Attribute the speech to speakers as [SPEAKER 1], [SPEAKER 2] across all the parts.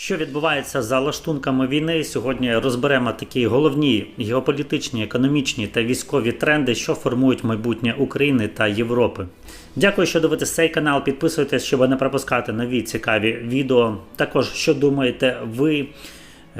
[SPEAKER 1] Що відбувається за лаштунками війни? Сьогодні розберемо такі головні геополітичні, економічні та військові тренди, що формують майбутнє України та Європи. Дякую, що дивитесь цей канал. Підписуйтесь, щоб не пропускати нові цікаві відео. Також що думаєте ви?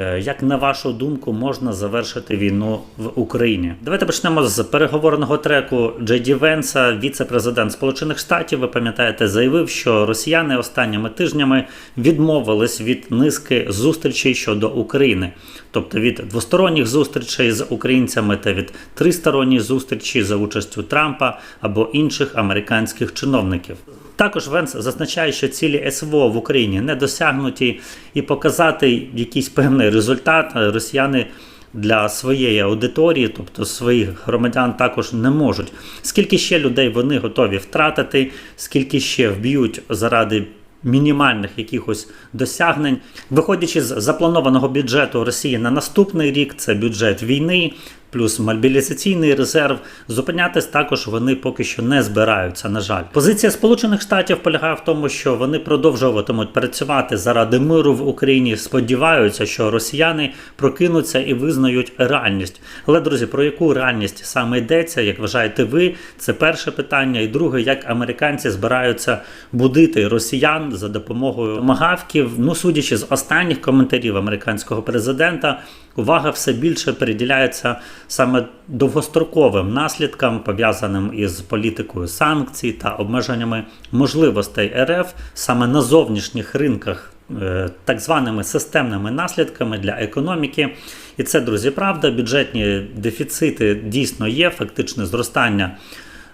[SPEAKER 1] Е, Як на вашу думку можна завершити війну в Україні? Давайте почнемо з переговорного треку Джей Ді Венса, віце-президент Сполучених Штатів. Ви пам'ятаєте, заявив, що росіяни останніми тижнями відмовились від низки зустрічей щодо України, тобто від двосторонніх зустрічей з українцями та від тристоронніх зустрічей за участю Трампа або інших американських чиновників. Також Венс зазначає, що цілі СВО в Україні не досягнуті, і показати якийсь певний результат росіяни для своєї аудиторії, тобто своїх громадян, також не можуть. Скільки ще людей вони готові втратити, скільки ще вб'ють заради. Мінімальних якихось досягнень, виходячи з запланованого бюджету Росії на наступний рік, це бюджет війни, плюс мобілізаційний резерв. Зупинятись також вони поки що не збираються. На жаль, позиція Сполучених Штатів полягає в тому, що вони продовжуватимуть працювати заради миру в Україні. Сподіваються, що росіяни прокинуться і визнають реальність. Але друзі, про яку реальність саме йдеться, як вважаєте ви? Це перше питання. І друге, як американці збираються будити росіян за допомогою магавків. Ну, судячи з останніх коментарів американського президента, увага все більше приділяється саме довгостроковим наслідкам, пов'язаним із політикою санкцій та обмеженнями можливостей РФ саме на зовнішніх ринках. е, Так званими системними наслідками для економіки, і це друзі, правда. Бюджетні дефіцити дійсно є, фактичне зростання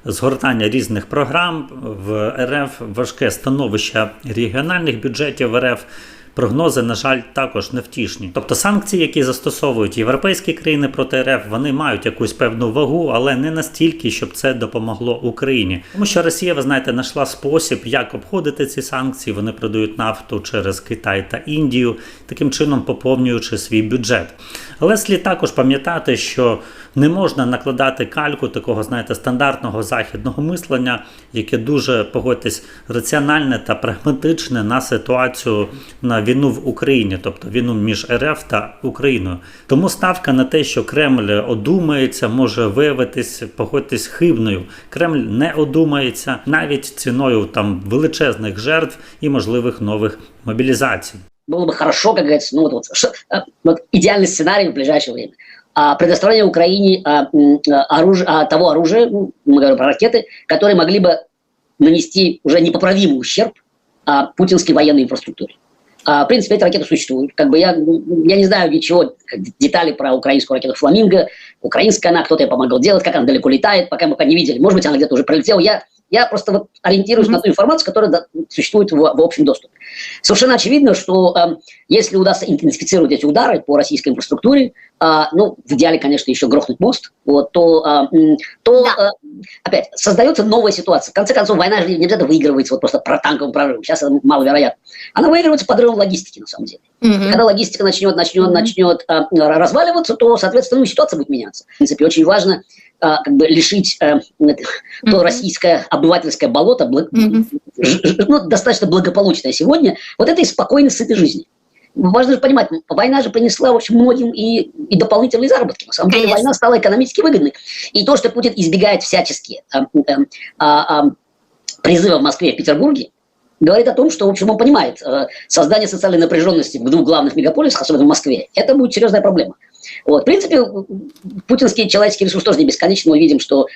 [SPEAKER 1] згортання різних програм в РФ, важке становище регіональних бюджетів РФ. Прогнози, на жаль, також невтішні. Тобто санкції, які застосовують європейські країни проти РФ, вони мають якусь певну вагу, але не настільки, щоб це допомогло Україні. Тому що Росія, ви знаєте, знайшла спосіб, як обходити ці санкції. Вони продають нафту через Китай та Індію, таким чином поповнюючи свій бюджет. Але слід також пам'ятати, що не можна накладати кальку такого, знаєте, стандартного західного мислення, яке дуже погодьтесь раціональне та прагматичне на ситуацію на війну в Україні, тобто війну між РФ та Україною. Тому ставка на те, що Кремль одумається, може виявитись, погодьтесь хибною. Кремль не одумається навіть ціною там величезних жертв і можливих нових мобілізацій.
[SPEAKER 2] было бы хорошо, как говорится, ну вот, вот, ш- э, вот идеальный сценарий в ближайшее время. А предоставление Украине а, м, а, оружия, а, того оружия, ну, мы говорим про ракеты, которые могли бы нанести уже непоправимый ущерб а, путинской военной инфраструктуре. А, в принципе, эти ракеты существуют. Как бы я, я не знаю ничего, как детали про украинскую ракету «Фламинго». Украинская она, кто-то ей помогал делать, как она далеко летает, пока мы пока не видели. Может быть, она где-то уже пролетела. Я, я просто вот ориентируюсь на ту информацию, которая да, существует в, в общем доступе. Совершенно очевидно, что эм, если удастся интенсифицировать эти удары по российской инфраструктуре, а, ну, в идеале, конечно, еще грохнуть мост, вот, то, м, то
[SPEAKER 3] Да.
[SPEAKER 2] а, опять создается новая ситуация. В конце концов, война же не обязательно выигрывается вот просто про танковым прорывом. Сейчас это маловероятно. Она выигрывается подрывом логистики, на самом деле.
[SPEAKER 3] Мгм.
[SPEAKER 2] Когда логистика начнет, начнет,
[SPEAKER 3] Мгм.
[SPEAKER 2] начнет а, разваливаться, то, соответственно, ну, ситуация будет меняться. В принципе, очень важно как бы лишить а, это- то российское обывательское болото, бла-
[SPEAKER 3] Мгм.
[SPEAKER 2] ж- ж- ну, достаточно благополучное сегодня, вот этой спокойной, сытой жизни. Важно же понимать, война же принесла, в общем, многим и, и дополнительные заработки. На самом деле война стала экономически выгодной. И то, что Путин избегает всячески а, а, а, а, призыва в Москве и в Петербурге, говорит о том, что, в общем, он понимает, э, создание социальной напряженности в двух главных мегаполисах, особенно в Москве, это будет серьезная проблема. Вот. В принципе, путинский человеческий ресурс тоже не бесконечен. Мы видим, что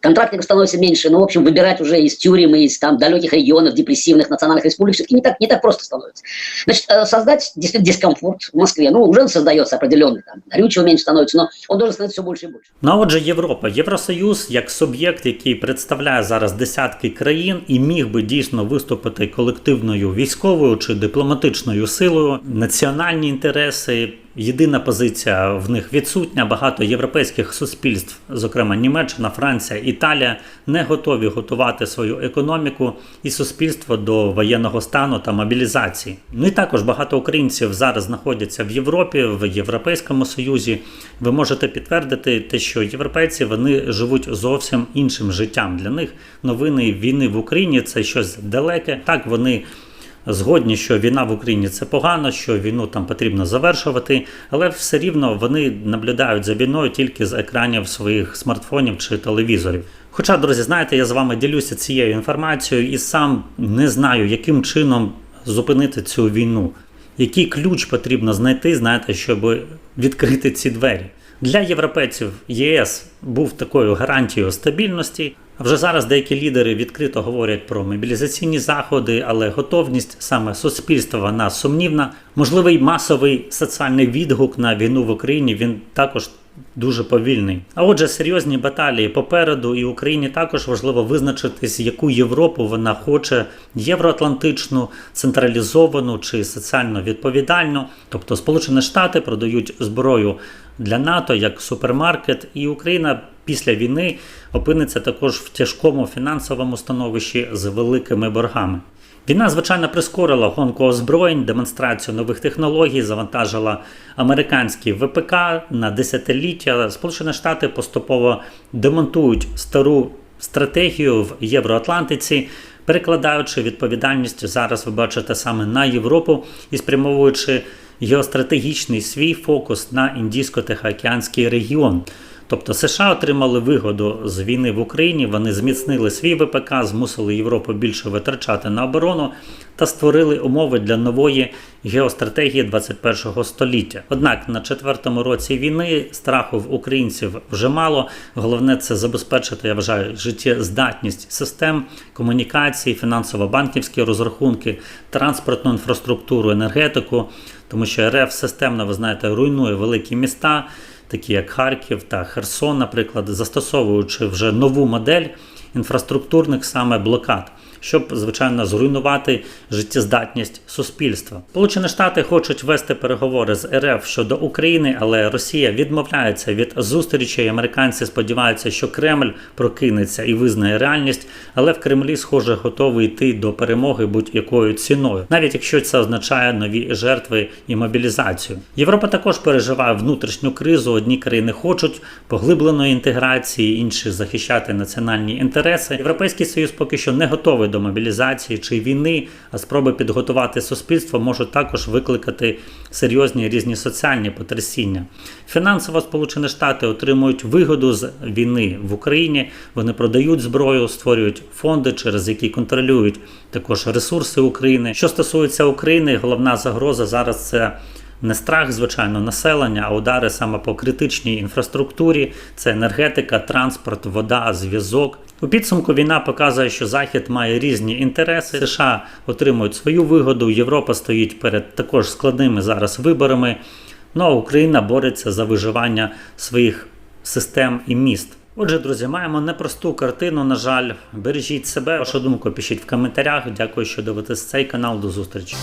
[SPEAKER 2] контрактников становится меньше, но, в общем, выбирать уже из тюрем, из там далеких регионов, депрессивных национальных республик все-таки не так, не так просто становится. Значит, э, создать действительно дискомфорт в Москве, ну, уже он создается определенный, там, горючего меньше становится, но он должен становиться все больше и больше.
[SPEAKER 1] Ну а отже, Європа, Євросоюз як суб'єкт, який представляє зараз десятки країн і міг би дійсно виступити колективною військовою чи дипломатичною силою, національні інтереси. Єдина позиція в них відсутня. Багато європейських суспільств, зокрема Німеччина, Франція, Італія, не готові готувати свою економіку і суспільство до воєнного стану та мобілізації. Ну і також багато українців зараз знаходяться в Європі, в Європейському Союзі. Ви можете підтвердити те, що європейці вони живуть зовсім іншим життям. Для них новини війни в Україні це щось далеке. Так вони згодні, що війна в Україні це погано, що війну там потрібно завершувати, але все рівно вони наблюдають за війною тільки з екранів своїх смартфонів чи телевізорів. Хоча, друзі, знаєте, я з вами ділюся цією інформацією і сам не знаю, яким чином зупинити цю війну. Який ключ потрібно знайти, знаєте, щоб відкрити ці двері. Для європейців ЄС був такою гарантією стабільності. Вже зараз деякі лідери відкрито говорять про мобілізаційні заходи, але готовність саме суспільства вона сумнівна. Можливий масовий соціальний відгук на війну в Україні він також дуже повільний. А отже, серйозні баталії попереду, і Україні також важливо визначитись, яку Європу вона хоче євроатлантичну, централізовану чи соціально відповідальну. Тобто Сполучені Штати продають зброю для НАТО як супермаркет, і Україна після війни опиниться також в тяжкому фінансовому становищі з великими боргами. Війна, звичайно, прискорила гонку озброєнь, демонстрацію нових технологій, завантажила американські ВПК на десятиліття. Сполучені Штати поступово демонтують стару стратегію в Євроатлантиці, перекладаючи відповідальність зараз, ви бачите саме на Європу і спрямовуючи геостратегічний свій фокус на індійсько-тихоокеанський регіон. Тобто США отримали вигоду з війни в Україні, вони зміцнили свій ВПК, змусили Європу більше витрачати на оборону та створили умови для нової геостратегії 21-го століття. Однак на четвертому році війни страху в українців вже мало. Головне це забезпечити, я вважаю, життєздатність систем комунікації, фінансово-банківські розрахунки, транспортну інфраструктуру, енергетику, тому що РФ системно, ви знаєте, руйнує великі міста такі як Харків та Херсон, наприклад, застосовуючи вже нову модель інфраструктурних саме блокад, щоб звичайно зруйнувати життєздатність суспільства. Сполучені Штати хочуть вести переговори з РФ щодо України, але Росія відмовляється від зустрічей. Американці сподіваються, що Кремль прокинеться і визнає реальність, але в Кремлі, схоже, готовий йти до перемоги будь-якою ціною, навіть якщо це означає нові жертви і мобілізацію. Європа також переживає внутрішню кризу. Одні країни хочуть поглибленої інтеграції, інші захищати національні інтереси. Європейський союз поки що не готовий до мобілізації чи війни, а спроби підготувати суспільство можуть також викликати серйозні різні соціальні потрясіння. Фінансово Сполучені Штати отримують вигоду з війни в Україні. Вони продають зброю, створюють фонди, через які контролюють також ресурси України. Що стосується України, головна загроза зараз це. Не страх, звичайно, населення, а удари саме по критичній інфраструктурі, це енергетика, транспорт, вода, зв'язок. У підсумку війна показує, що Захід має різні інтереси. США отримують свою вигоду. Європа стоїть перед також складними зараз виборами. Ну а Україна бореться за виживання своїх систем і міст. Отже, друзі, маємо непросту картину. На жаль, бережіть себе. Вашу думку пишіть в коментарях. Дякую, що дивитесь цей канал. До зустрічі.